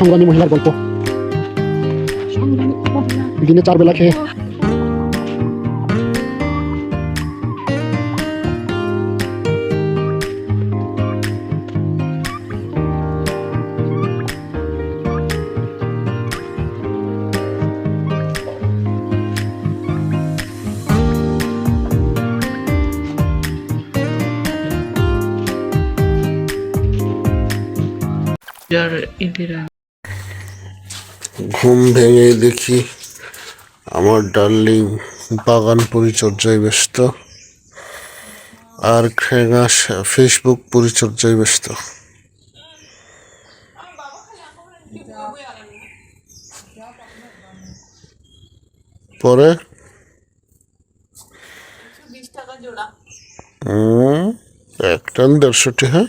সংগ্রামী মহিলার গল্প। দিনে চার বেলা। খেয়ে ঘুম ভেঙে দেখি আমার ডার্লিং বাগান পরিচর্যায় ব্যস্ত আর খেঙা ফেসবুক পরিচর্যায় ব্যস্ত। পরে? একটা দেড়শোটি হ্যাঁ?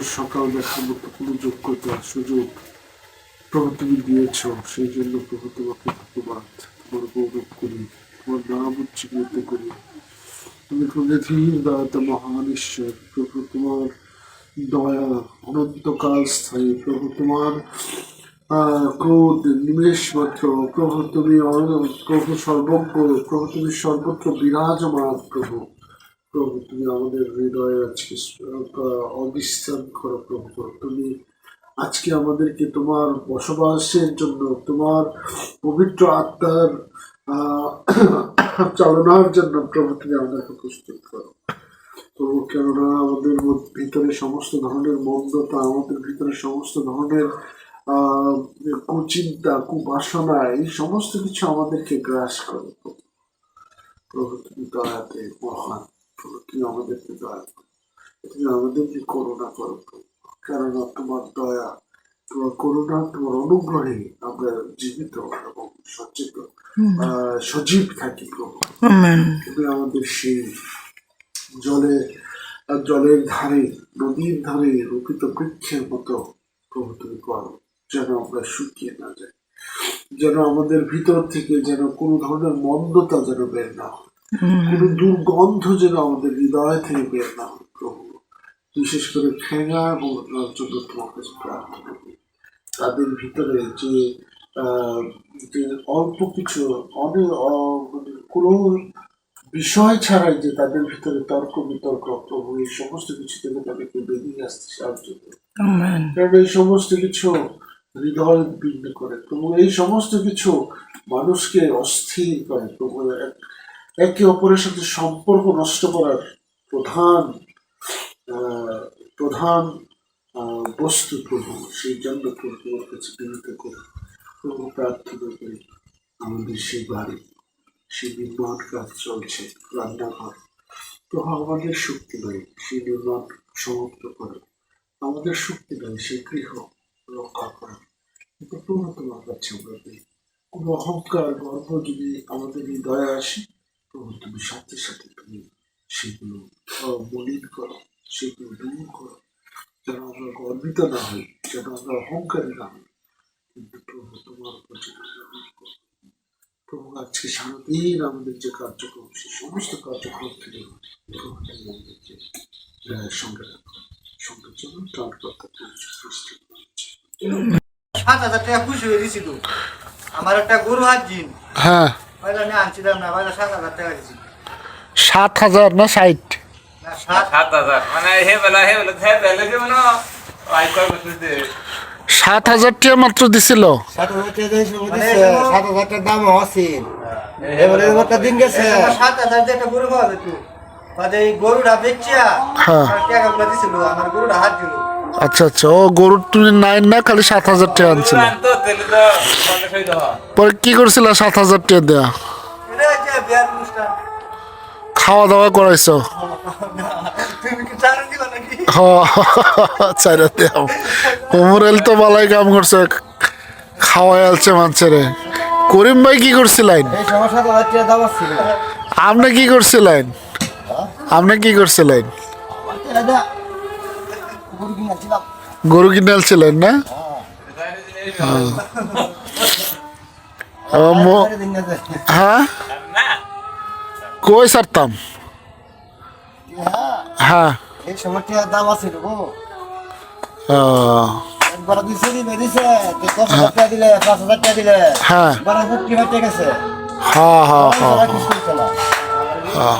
সকাল দেখার মতো কোনো যোগ্যতা, সুযোগ প্রভু তুমি দিয়েছ। সেই জন্য প্রভু তোমাকে ধন্যবাদ। তোমার গৌরব করি, তোমার নাম উচ্চীকৃত করি। তুমি প্রগতির দাতা মহান ঈশ্বর। প্রভু তোমার দয়া অনন্তকাল স্থায়ী। প্রভু তোমার ক্রোধ নিমেষ মাত্র প্রভু তুমি প্রভু সর্বজ্ঞ। প্রভু তুমি সর্বত্র বিরাজমান প্রভু। প্রভু তুমি আমাদের হৃদয়ে আজকে অবিশ্রাম করো প্রভু তুমি আজকে আমাদেরকে তোমার বসবাসের জন্য তোমার পবিত্র আত্মার চালনার জন্য প্রভু তুমি আমাদেরকে প্রস্তুত করো প্রভু কেননা আমাদের ভিতরে সমস্ত ধরনের মন্দতা আমাদের ভিতরে সমস্ত ধরনের আহ, কুচিন্তা কুবাসনা এই সমস্ত কিছু আমাদেরকে গ্রাস করে প্রভু। তুমি দয়াতে মহান তুমি আমাদেরকে দয়া করো তুমি আমাদেরকে করুণা করো কেননা তোমার দয়া তোমার করুণা তোমার অনুগ্রহে আমরা জীবিত এবং সচেতন সজীব থাকি তুমি আমাদের সেই জলে জলের ধারে নদীর ধারে রোপিত বৃক্ষের মতো প্রভু তুমি করো যেন আমরা শুকিয়ে না যাই যেন আমাদের ভিতর থেকে যেন কোনো ধরনের মন্দতা যেন বের না হয়। দুর্গন্ধ যেন আমাদের হৃদয় থেকে বের না হয় প্রভু। বিশেষ করে ঠেঙা এবং জন্য তোমার কাছে প্রার্থনা করি। তাদের ভিতরে যে যে অল্প কিছু অনেক মানে কোনো বিষয় ছাড়াই যে তাদের ভিতরে তর্ক বিতর্ক প্রভু এই সমস্ত কিছু থেকে তাদেরকে বেরিয়ে আসতে সাহায্য করে. কারণ এই সমস্ত কিছু হৃদয় বিঘ্ন করে। প্রভু এই সমস্ত কিছু মানুষকে অস্থির করে। প্রভু এক- একে অপরের সাথে সম্পর্ক নষ্ট করার প্রধান প্রধান বস্তু প্রভু। সেই জন্য প্রভু কাছে বিনীত করি। প্রভু প্রার্থনা করি, আমাদের সেই বাড়ি, সেই নির্মাণ কাজ চলছে, রান্নাঘর। প্রভু আমাদের শক্তি নাই সেই নির্মাণ সমাপ্ত করে। আমাদের শক্তি নাই সেই গৃহ রক্ষা করা। কিন্তু প্রভু তোমার কাছে আমরা দিই। কোনো অহংকার, গর্ব যদি আমাদের হৃদয়ে আসে তুমি সাথে সাথে তুমি সেগুলো মলিন করো সেগুলো দূর করো যেন আমরা গর্বিত না হই যেন আমরা অহংকারী না হই। কিন্তু প্রভু তোমার উপর। প্রভু আজকে সারাদিন আমাদের যে কার্যক্রম সেই সমস্ত কার্যক্রম থেকে প্রভু তুমি আমাদেরকে সঙ্গে রাখো। সঙ্গে চলুন তার কথা সাত হাজার টাকা খুশি হয়ে দিছি তো। আমার একটা গরু হাত জিন হ্যাঁ। আনছিলাম না সাত হাজার টাকা দিছি সাত হাজার না ষাট? সাত হাজার। হে বেলা হে বেলা হে বেলা যে আই কয় বছর দে সাত হাজার টাকা মাত্র দিছিল। হ্যাঁ। আচ্ছা আচ্ছা ও গরুর তুমি নাইন না খালি সাত হাজার টাকা আনছিল। পরে কি করছিল সাত হাজার টাকা দেয়া? খাওয়া দাওয়া করাইছো চাইরা দেও উমরেল তো বালাই কাম করছে, খাওয়াই আলছে মানুষেরে করিম ভাই কি করছিলেন? আপনি কি করছিলেন? আপনি কি করছিলেন? গরু কিনে আলছিলেন না? হ্যাঁ? কই সারতাম হ্যাঁ। এই সময় টাকার দাম আছে গো। একবার দিছে? টাকা দিলে পাঁচ হাজার টাকা দিলে হ্যাঁ। হাজার টাকা ঠিক আছে হ্যাঁ হ্যাঁ হ্যাঁ।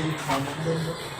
না। খাওয়া